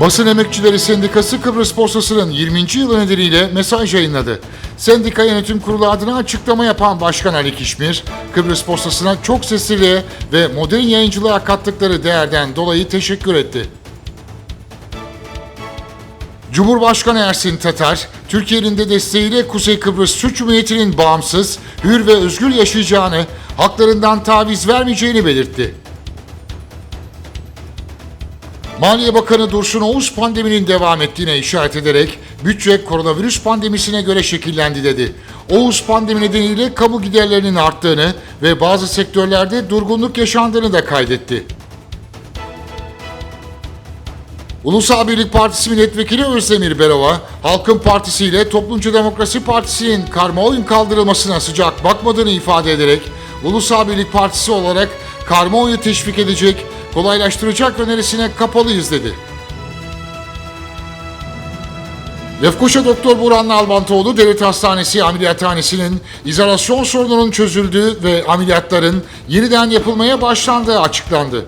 Basın Emekçileri Sendikası Kıbrıs Postası'nın 20. yılı nedeniyle mesaj yayınladı. Sendika Yönetim Kurulu adına açıklama yapan Başkan Ali Kişmir, Kıbrıs Postası'na çok sesliliğe ve modern yayıncılığa kattıkları değerden dolayı teşekkür etti. Cumhurbaşkanı Ersin Tatar, Türkiye'nin de desteğiyle Kuzey Kıbrıs Türk Cumhuriyeti'nin bağımsız, hür ve özgür yaşayacağını, haklarından taviz vermeyeceğini belirtti. Maliye Bakanı Dursun Oğuz pandeminin devam ettiğine işaret ederek bütçe koronavirüs pandemisine göre şekillendi dedi. Oğuz pandemi nedeniyle kamu giderlerinin arttığını ve bazı sektörlerde durgunluk yaşandığını da kaydetti. Ulusal Birlik Partisi Milletvekili Özdemir Berova, Halkın Partisi ile Toplumcu Demokrasi Partisi'nin karma oyun kaldırılmasına sıcak bakmadığını ifade ederek, Ulusal Birlik Partisi olarak karma oyu teşvik edecek, kolaylaştıracak önerisine kapalıyız dedi. Lefkoşa Doktor Burhan Nalbantoğlu Devlet Hastanesi Ameliyathanesi'nin izolasyon sorununun çözüldüğü ve ameliyatların yeniden yapılmaya başlandığı açıklandı.